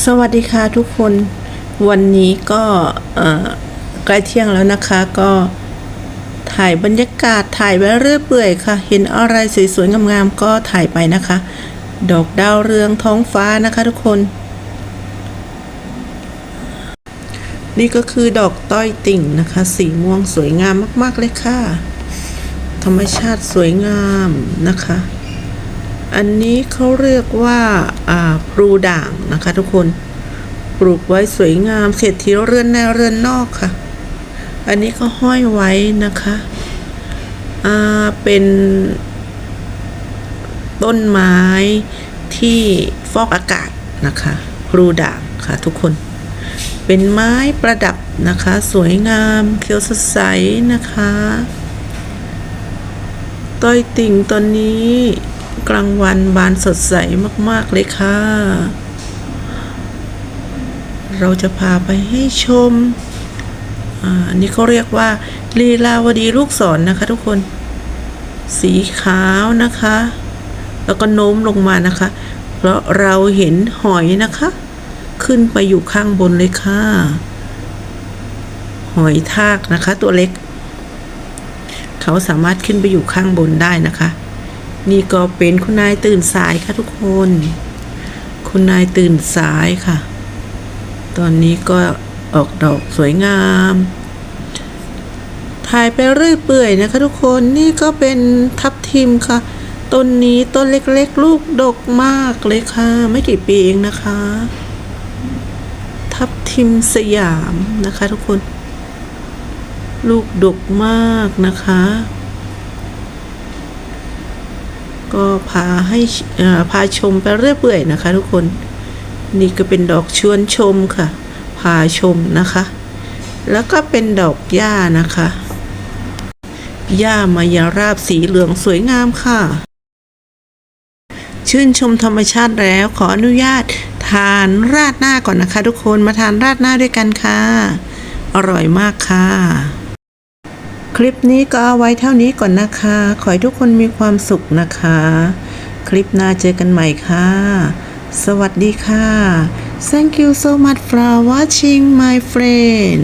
สวัสดีค่ะทุกคนวันนี้ก็ใกล้เที่ยงแล้วนะคะก็ถ่ายบรรยากาศถ่ายไว้เรื่อยเปื่อยค่ะ เห็นอะไรสวยๆงามๆก็ถ่ายไปนะคะ ดอกดาวเรืองท้องฟ้านะคะทุกคน นี่ก็คือดอกต้อยติ่งนะคะ สีม่วงสวยงามมากๆเลยค่ะ ธรรมชาติสวยงามนะคะ อันนี้เขาเรียกว่าปลูด่างนะคะทุกคน ปลูกไว้สวยงามเศรษฐีเรือนในเรือนนอกค่ะ อันนี้ก็ห้อยไว้นะคะอ่าเป็นต้นไม้ที่ฟอกอากาศนะคะปลูด่างค่ะทุกคน เป็นไม้ประดับนะคะ สวยงามเขียวสดใสนะคะต้อยติ่งตอนนี้ กลางวันบานสดใสมาก ๆ เลยค่ะ เราจะพาไปให้ชม อันนี้เขาเรียกว่า ลีลาวดีลูกศรนนะคะ ทุกคน สีขาวนะคะ แล้วก็โน้มลงมานะคะ เพราะเราเห็นหอยนะคะ ขึ้นไปอยู่ข้างบนเลยค่ะ หอยทากนะคะ ตัวเล็ก เขาสามารถขึ้นไปอยู่ข้างบนได้นะคะ นี่ก็เป็นคุณนายตื่นสายค่ะทุกคน คุณนายตื่นสายค่ะ ตอนนี้ก็ออกดอกสวยงาม ถ่ายไปเรื่อยเปื่อยนะคะทุกคน นี่ก็เป็นทับทิมค่ะ ต้นนี้ต้นเล็กๆ ลูกดกมากเลยค่ะ ไม่กี่ปีเองนะคะ ทับทิมสยามนะคะทุกคน ลูกดกมากนะคะ ก็พาให้พาชมไปเรื่อยเปื่อยนะคะ ทุกคน นี่ก็เป็นดอกชวนชมค่ะ พาชมนะคะ แล้วก็เป็นดอกหญ้านะคะหญ้ามายาราบสีเหลืองสวยงามค่ะ ชื่นชมธรรมชาติแล้วขออนุญาตทานราดหน้าก่อนนะคะ ทุกคนมาทานราดหน้าด้วยกันค่ะ อร่อยมากค่ะ คลิปนี้ก็เอาไว้เท่านี้ก่อนนะคะ ขอให้ทุกคนมีความสุขนะคะ คลิปหน้าเจอกันใหม่ค่ะ สวัสดีค่ะ Thank you so much for watching my friend